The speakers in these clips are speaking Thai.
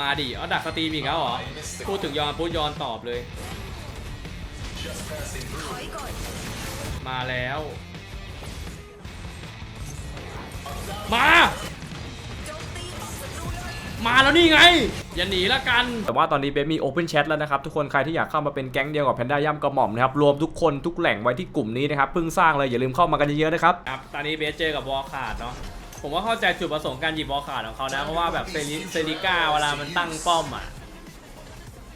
มาดิเอาดักสตรีมอีกแล้วเหรอ พูดถึงยอนพูดยอนตอบเลยถอยก่อนมาแล้ว มาโจมตีป้อมศัตรูเลยมาแล้วนี่ไง อย่าหนีละกัน แต่ว่าตอนนี้เบสมี Open Chat แล้วนะครับ ทุกคนใครที่อยากเข้ามาเป็นแก๊งเดียวกับแพนด้าย่ำกระหม่อมนะครับ รวมทุกคนทุกแหล่งไว้ที่กลุ่มนี้นะครับเพิ่งสร้างเลยอย่าลืมเข้ามากันเยอะๆนะครับ ครับ ตอนนี้เบสเจอกับวอลขาดเนาะ ผมว่าเข้าใจจุดประสงค์การหยิบวอลขาดของเขานะ เพราะว่าแบบเซริเซริก้าเวลามันตั้งป้อมอะ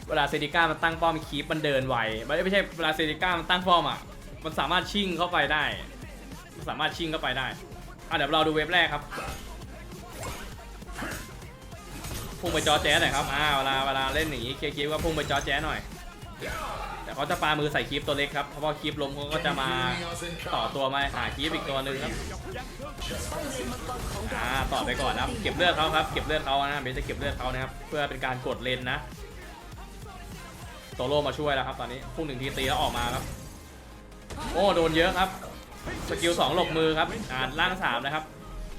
เวลาเซริก้ามันตั้งป้อมคีปมันเดินไวไม่ไม่ใช่เวลาเซริก้ามันตั้งป้อมอะ มันสามารถชิ่งเข้าไปได้มันสามารถชิ่งเข้าไปได้อะเดี๋ยวเราดูเว็บแรกครับพุ่งไปจอแจ๊หน่อยครับอ่าเวลาเวลาเล่นอย่างนี้เคลียร์คลิปก็พุ่งไปจอแจ๊หน่อย แต่เขาจะปามือใส่คลิปตัวเล็กครับ เพราะว่าคลิปล้มเขาก็จะมาต่อตัวมาหาคลิปอีกตัวหนึ่งครับอ่าต่อไปก่อนนะครับ เก็บเลือดเขาครับ เก็บเลือดเขานะเบนจะเก็บเลือดเขานะครับ เพื่อเป็นการกดเลนนะ โตโร่มาช่วยแล้วครับตอนนี้พุ่งหนึ่งทีตีแล้วออกมาครับ โอ้โดนเยอะครับ สกิลสองหลบมือครับ อ่านล่างสามนะครับ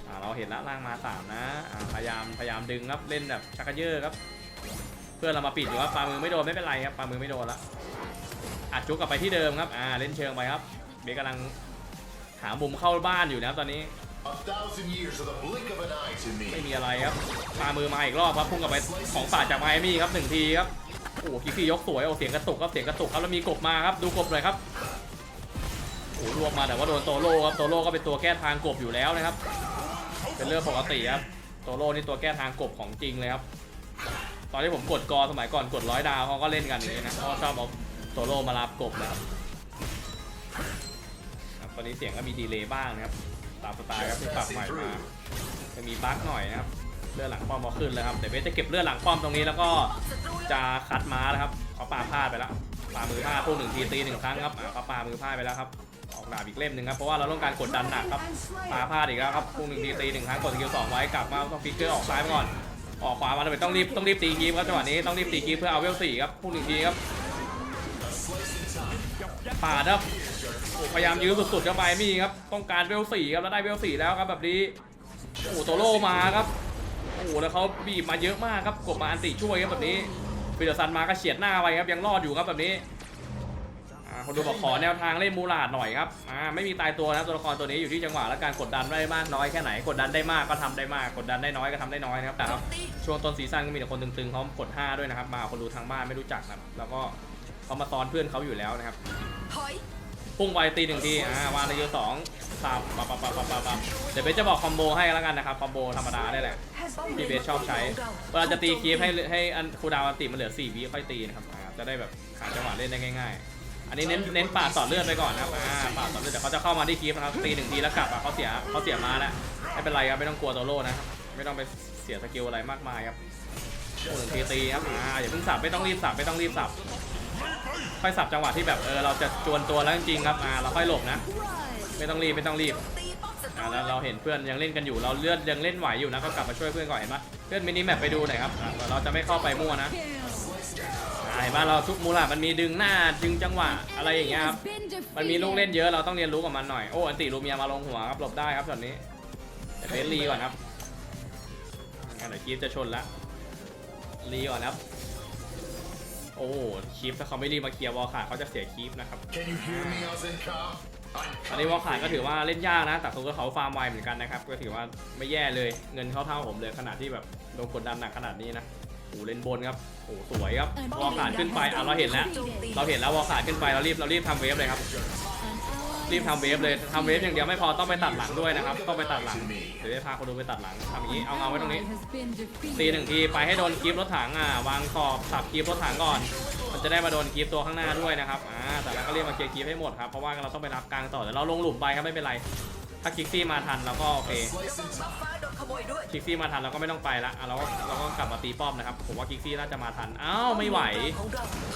อ่าเราเห็นแล้วล่างมาสามนะ อ่าพยายามพยายามดึงครับ เล่นแบบชักเยอะครับ พื่อนเรามาปิดอยู่ว่าปลามือไม่โดนไม่เป็นไรครับปลามือไม่โดนละอัดจุกกลับไปที่เดิมครับอ่าเล่นเชิงไปครับเบสกำลังหามุมเข้าบ้านอยู่นะครับตอนนี้ไม่มีอะไรครับปลามือมาอีกรอบครับพุ่งกลับไปของป่าจากไมอามี่ครับหนึ่งทีครับโอ้โหคิกซี่ยกสวยโอ้เสียงกระตุกครับเสียงกระตุกครับแล้วมีกบมาครับดูกบหน่อยครับโอ้รวมมาแต่ว่าโดนโตโร่ครับโตโร่ก็เป็นตัวแก้ทางกบอยู่แล้วนะครับเป็นเรื่องปกติครับโตโร่นี่ตัวแก้ทางกบของจริงเลยครับ ตอนที่ผมกดกอสมัยก่อนกดร้อยดาวเขาก็เล่นกันอย่างนี้นะเขาชอบเอาโตโร่มารับกบนะครับครับตอนนี้เสียงก็มีดีเลย์บ้างนะครับตามสไตล์ครับที่ปรับใหม่มาจะมีบั๊กหน่อยนะครับเลือดหลังป้อมมาขึ้นเลยครับเดี๋ยวเบสจะเก็บเลือดหลังป้อมตรงนี้แล้วก็จะคัดม้านะครับเขาปาพลาดไปแล้วปามือพลาดพุ่หนึ่งทีตีหนึ่งครั้งครับอ่าเขาปามือพลาดไปแล้วครับออกดาบอีกเล่มหนึ่งครับเพราะว่าเราต้องการกดดันหนักครับปาพลาดอีกแล้วครับพุ่หนึ่งทีตีหนึ่งครั้งกดสกิลสองไว้กลับมาต้องฟิกเกอร์ออกซ้ายมาก่อน ออกขวามาเลยต้องรีบต้องรีบตีคีบครับจังหวะนี้ต้องรีบตีคีบเพื่อเอาเวลสี่ครับพุ่งหนึ่งทีครับปาดครับโอ้พยายามยื้อสุดๆเข้าไปมีครับต้องการเวลสี่ครับแล้วได้เวลสี่แล้วครับแบบนี้โอ้โตโร่มาครับโอ้แล้วเขาบีบมาเยอะมากครับกบมาอันติช่วยครับแบบนี้ฟิลเดอร์ซันมาก็เฉียดหน้าไปครับยังรอดอยู่ครับแบบนี้ คนดูบอกขอแนวทางเล่นมูลาดหน่อยครับอ่าไม่มีตายตัวนะตัวละครตัวนี้อยู่ที่จังหวะและการกดดันได้มากน้อยแค่ไหนกดดันได้มากก็ทำได้มากกดดันได้น้อยก็ทำได้น้อยนะครับแต่ครับช่วงต้นซีซั่นก็มีแต่คนตึงๆเขากด5ด้วยนะครับมาคนดูทางบ้านไม่รู้จักนะครับแล้วก็เขามาซ้อนเพื่อนเขาอยู่แล้วนะครับพุ่งไปตีหนึ่งทีอ่าวางในเยอะสองสับปับปับปับปับปับปับเดี๋ยวเบสจะบอกคอมโบให้แล้วกันนะครับคอมโบธรรมดาได้แหละที่เบสชอบใช้เวลาจะตีคีฟให้ให้อันคูดาวอันติมันเหลือ4วิค่อยตีนะครับจะได้แบบหาจังหวะเล่นได้ง่าย ๆ อันนี้เน้นเน้นป่าดต่อเลือดไปก่อนนะครับอ่าปาดต่อเลือดเดี๋ยวเขาจะเข้ามาที่คีฟนะครับตีหนึ่งทีแล้วกลับอะเขาเสียเขาเสียมาแล้วไม่เป็นไรครับไม่ต้องกลัวโตโร่นะครับไม่ต้องไปเสียสกิลอะไรมากมายครับโอ้หนึ่งทีตีครับอ่าอย่าเพิ่งสับไม่ต้องรีบสับไม่ต้องรีบสับค่อยสับจังหวะที่แบบเออเราจะจวนตัวแล้วจริงๆครับอ่าเราค่อยหลบนะ ไม่ต้องรีบไม่ต้องรีบอ่าแล้วเราเห็นเพื่อนยังเล่นกันอยู่เราเลือดยังเล่นไหวอยู่นะก็กลับมาช่วยเพื่อนก่อนเห็นปะเพื่อนมินิแมปไปดูหน่อยครับอ่าเราจะไม่เข้าไปมั่วนะ อ่าเห็นปะเราทุกมูลอะมันมีดึงหน้าดึงจังหวะอะไรอย่างเงี้ยครับมันมีลูกเล่นเยอะเราต้องเรียนรู้กับมันหน่อยโอ้อันติลูเมียมาลงหัวครับหลบได้ครับช็อตนี้แต่เบสลีก่อนครับงั้นเดี๋ยวคีฟจะชนละลีก่อนครับโอ้คีฟถ้าเขาไม่รีบมาเคลียร์วอลขาดเขาจะเสียคีฟนะครับ Can you hear me, Azenka? อันนี้วอลขาดก็ถือว่าเล่นยากนะแต่เขาก็เขาฟาร์มไวเหมือนกันนะครับก็ถือว่าไม่แย่เลยเงินเข้าเท่าผมเลยขนาดที่แบบโดนกดดันหนักขนาดนี้นะ โอ้โหเล่นบนครับโอ้โหสวยครับวอลขาดขึ้นไปอะเราเห็นแล้ว เราเห็นแล้ววอลขาดขึ้นไปเรารีบเรารีบทำเวฟเลยครับรีบทำเวฟเลยทำเวฟอย่างเดียวไม่พอต้องไปตัดหลังด้วยนะครับต้องไปตัดหลังเดี๋ยวจะพาคนดูไปตัดหลังทำอย่างนี้เอาเงาไว้ตรงนี้ตีหนึ่งทีไปให้โดนกีฟรถถังอะวางขอบสับกีฟรถถังก่อน มันจะได้มาโดนกีฟตัวข้างหน้าด้วยนะครับอ่าแต่เราก็เรียกมาเคลียร์กีฟให้หมดครับเพราะว่าเราต้องไปรับกลางต่อแต่เราลงหลุมไปครับไม่เป็นไร ถ้าคิกซี่มาทันเราก็โอเคคิกซี่มาทันเราก็ไม่ต้องไปละเราก็เราก็กลับมาตีป้อมนะครับ ผมว่าคิกซี่น่าจะมาทัน อ้าวไม่ไหว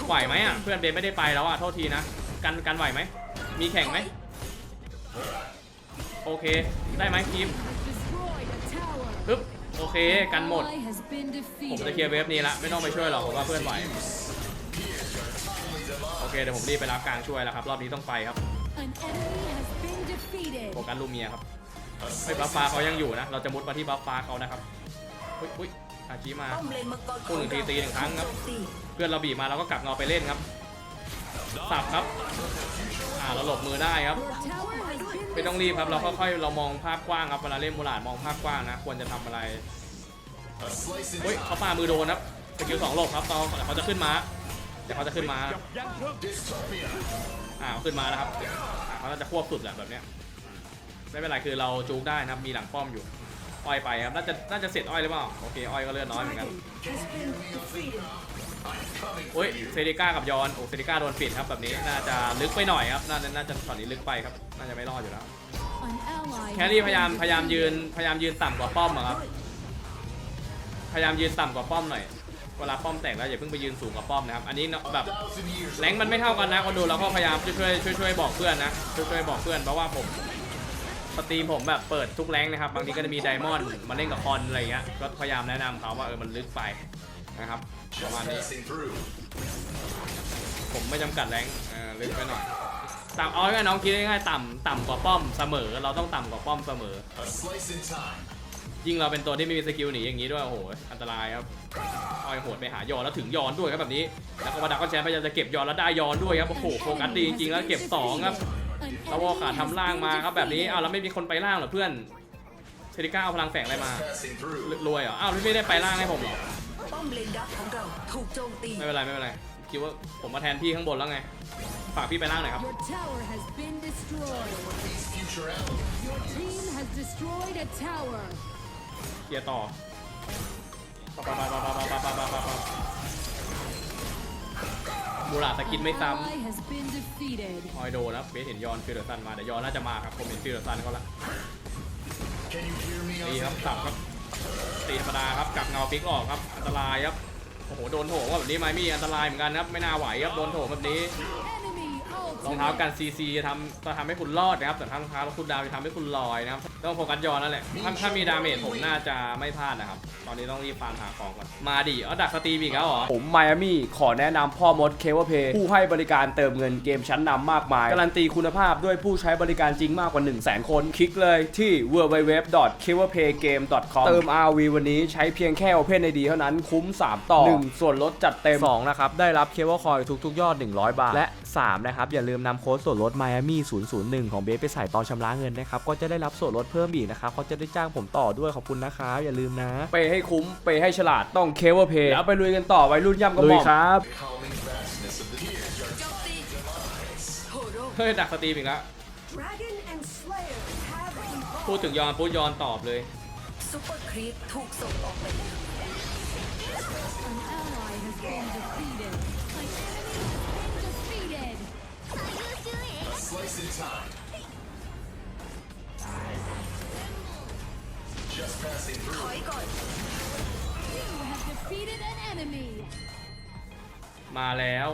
ไหวไหมอะ เพื่อนเบนไม่ได้ไปแล้วอะ โทษทีนะ กันกันไหวไหม มีแข่งไหม โอเค ได้ไหมคีฟปึ๊บ โอเค กันหมด ผมจะเคลียร์เวฟนี้ละ ไม่ต้องไปช่วยหรอกผมว่าเพื่อนไหว โอเคเดี๋ยวผมรีบไปรับกลางช่วยแล้วครับ รอบนี้ต้องไปครับ โฟกัสลูเมียครับเฮ้ยบัฟฟ้าเขายังอยู่นะ เราจะมุดมาที่บัฟฟ้าเขานะครับ อุ้ยอุ้ยอะอาชิมาป้อมเลนมังกรพูดหนึ่งทีตีหนึ่งครั้งครับโจมตีเพื่อนเราบีบมาเราก็กลับเงาไปเล่นครับ สับครับ อ่าเราหลบมือได้ครับ Your tower has been ไม่ต้องรีบครับ เราค่อยๆ เรามองภาพกว้างครับ เวลาเล่นโบราณมองภาพกว้างนะ ควรจะทำอะไร A slice in เฮ้ย time. เขาปามือโดนครับสกิลสองหลบครับตอนเดี๋ยวเขาจะขึ้นมาเดี๋ยวเขาจะขึ้นมา Dystopia. อ่าขึ้นมาแล้วครับอ่าเขาน่าจะควบสุดแหละแบบเนี้ยไม่เป็นไรคือเราจูกได้นะครับมีหลังป้อมอยู่อ้อยไปครับน่าจะน่าจะเสร็จอ้อยหรือเปล่าโอเคอ้อยก็เลือดน้อยเหมือนกัน has been defeated โอ้ยเซริก้ากับยอนโอ้เซริก้าโดนปิดครับแบบนี้น่าจะลึกไปหน่อยครับน่าจะน่าจะช็อตนี้ลึกไปครับน่าจะไม่รอดอยู่แล้ว an ally. แครี่พยายามพยายามยืนพยายามยืนต่ำกว่าป้อมอะครับ พยายามยืนต่ำกว่าป้อมหน่อย เวลาป้อมแตกแล้วอย่าเพิ่งไปยืนสูงกว่าป้อมนะครับ อันนี้แบบแรงมันไม่เท่ากันนะคนดูเราก็พยายามช่วยช่วยช่วยช่วยบอกเพื่อนนะช่วยช่วยบอกเพื่อนเพราะว่าผมสตรีมผมแบบเปิดทุกแรงนะครับ บางทีก็จะมีไดมอนด์มาเล่นกับคอนอะไรเงี้ยก็พยายามแนะนำเขาว่าเออมันลึกไปนะครับประมาณนี้ผมไม่จำกัดแรงเออลึกไปหน่อยต่ำเอาง่ายน้องคิดง่ายๆต่ำต่ำกว่าป้อมเสมอ เราต้องต่ำกว่าป้อมเสมอ ยิ่งเราเป็นตัวที่ไม่มีสกิลหนีอย่างนี้ด้วยโอ้โหอันตรายครับอ้อยโหดไปหายอนแล้วถึงยอนด้วยครับแบบนี้ แล้วก็มาดักก็แชมป์พยายามจะเก็บยอนแล้วได้ยอนด้วยครับโอ้โหโฟกัสดีจริงๆแล้วเก็บสองครับแล้ววอขาทำล่างมาครับแบบนี้อ้าวแล้วไม่มีคนไปล่างเหรอเพื่อนเซริก้าเอาพลังแฝงอะไรมารวยเหรออ้าวไม่ได้ไปล่างให้ผมเหรอกไม่เป็นไรไม่เป็นไรคิดว่าผมมาแทนพี่ข้างบนแล้วไงฝากพี่ไปล่างหน่อยครับ เคลียร์ต่อปะปะปะปะปะปะปะปะปะปะมูราสกิน An ไม่ซ้ ally has been defeated. ำออยโดนะเบสเห็นยอนฟิลเดอร์ซันมาแต่ยอนน่าจะมาครับผมเห็นฟิลเดอร์ซันเขาละ Can you hear me ตีครับ on สับครับตีธรรมดาครับกักเงาฟิกออกครับอันตรายครับโอ้โหโดนโถงว่าแบบนี้ไมมี่อันตรายเหมือนกันครับไม่น่าไหวครับโดนโถงแบบนี้ Enemy รองเท้า ultimate. กันซีซีจะทำจะทำให้คุณรอดนะครับแต่ถ้ารองเท้าคุณดาวจะทำให้คุณลอยนะครับต้องโฟกัสยอนนั่นแหละถ้าถ้ามีดาเมจผมน่าจะไม่พลาดนะครับ ตอนนี้ต้องรีบฟาร์มหาของก่อนมาดิเอาดักสตรีมอีกแล้วเหรอ ผมไมอามี่ขอแนะนำพ่อมดเคเวเพย์ผู้ให้บริการเติมเงินเกมชั้นนำมากมาย การันตีคุณภาพด้วยผู้ใช้บริการจริงมากกว่า 1 0 0 0 0แคน คลิกเลยที่ www.keverpaygame.com เติม RV วันนี้ใช้เพียงแค่ Open ID เท่านั้นคุ้ม 3 ต่อ 1 ส่วนลดจัดเต็ม 2 นะครับ ได้รับเคเวคอยทุกๆ ยอด 100 บาท และ 3 นะครับ อย่าลืมนำโค้ดส่วนลด Miami 001 ของเบสไปใส่ตอนชำระเงินนะครับ ก็จะได้รับส่วนลดเพิ่มอีกนะครับเขาจะได้จ้างผมต่อด้วยขอบคุณนะครับอย่าลืมนะเปย์ให้คุ้มเปย์ให้ฉลาดต้องเคเวเพย์แล้วไปลุยกันต่อวัยรุ่นย่ำกระหม่อมครับ The calming vastness of the tears are โจมตีโหโรเฮ้ยดักสตรีมอีกแล้ว Dragon and Slayer have evolved พูดถึงยอนพูดยอนตอบเลยซุปเปอร์ครีปถูกส่งออกไป a slice in time. Just passing ถ through. อยก่อน You have defeated an enemy. มาแล้ว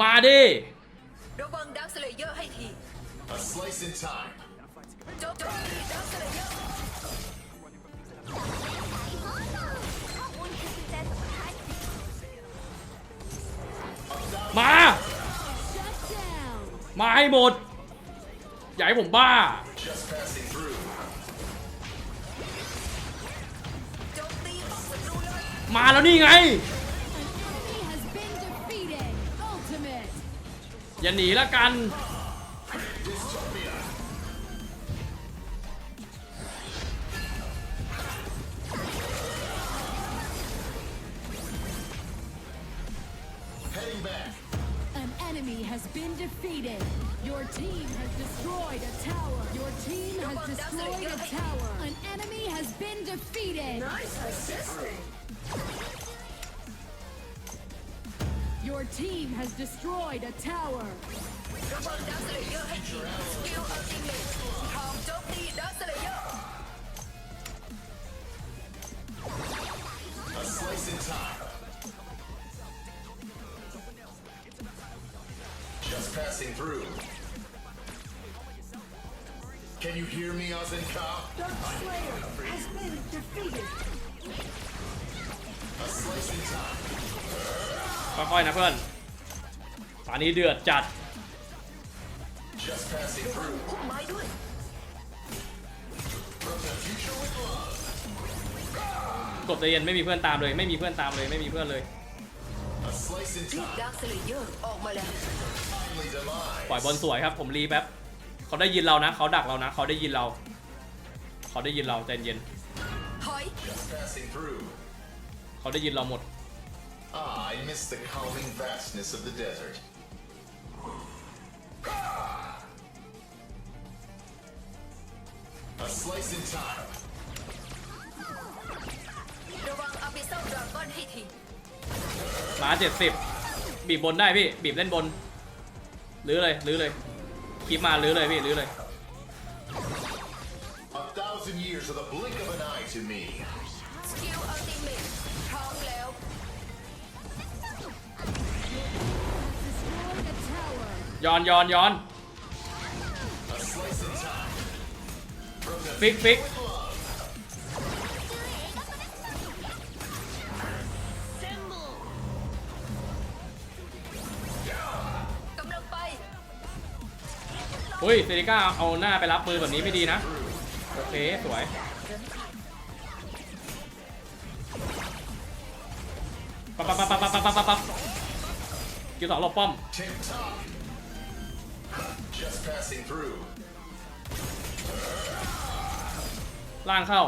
มาดิ ระวังดักสเลเยอร์ให้ที A slice in time. โจมตีดักสเลเยอร์ มา มาให้หมด อย่าให้ผมบ้า มาแล้วนี่ไง อย่าหนีละกัน Heading back. enemy has been defeated. Your team has destroyed a tower. Your team has destroyed a tower. An enemy has been defeated. Nice assisting. Your team has destroyed a tower. A slice in time. Through. Can you hear me, Ozenka? A slice in time. ค่อยๆนะเพื่อนตอนนี้เดือดจัด Just passing ระวัง through. พุ่มไม้ด้วย From the future with love. กบใจเย็นไม่มีเพื่อนตามเลย ไม่มีเพื่อนตามเลยไม่มีเพื่อนเลย รียก time. ดาร์คสเลเยอร์ออกมาแล้ว Timely demise. ปล่อยบอลสวยครับ ผมรีแป๊บเขาได้ยินเรานะเขาดักเรานะเขาได้ยินเราเขาได้ยินเราใจเย็นถอย Just passing through. เขาได้ยินเราหมด Ah, I miss the calming vastness of the desert. A slice in time. ระวังอาบิเซลดราก้อนให้ที มาเจ็ดสิบบีบบนได้พี่ บีบเล่นบนลื้อเลยลื้อเลยคลิปมาลื้อเลยพี่ลื้อเลย A thousand years of the blink of an eye to me. สกิลอัลติเมทพร้อมแล้ว Destroyed a tower. ย้อนย้อนย้อน A slice in time. From the ฟิกฟิก with เฮ้ยเซริก้าเอาหน้าไปรับปืนแบบนี้ไม่ดีนะ โอเค สวย ปั๊บปั๊บปั๊บปั๊บปั๊บปั๊บกิวสองหลบป้อม ล่างเข้า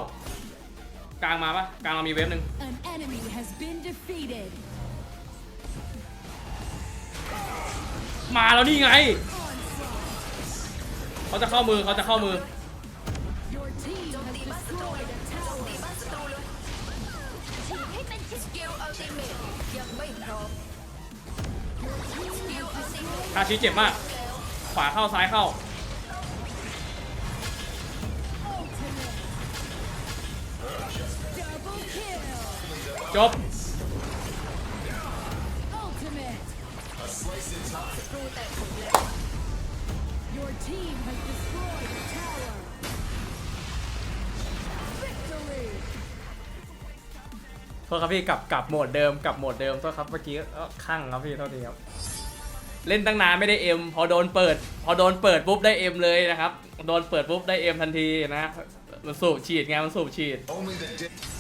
กลางมาปะกลางเรามีเวฟหนึ่งมาแล้วนี่ไง เขาจะเข้ามือเขาจะเข้ามือ คาชิเจ็บมาก ขวาเข้าซ้ายเข้า จบ ษครับพี่กลับกลับโหมดเดิมกลับโหมดเดิมโทษครับเมื่อกี้ก็ข้างครับพี่โทษทีครับเล่นตั้งนานไม่ได้เอ็มพอโดนเปิด พอโดนเปิดปุ๊บได้เอ็มเลยนะครับโดนเปิดปุ๊บได้เอ็มทันทีนะมันสูบฉีดไงมันสูบฉีด Only the.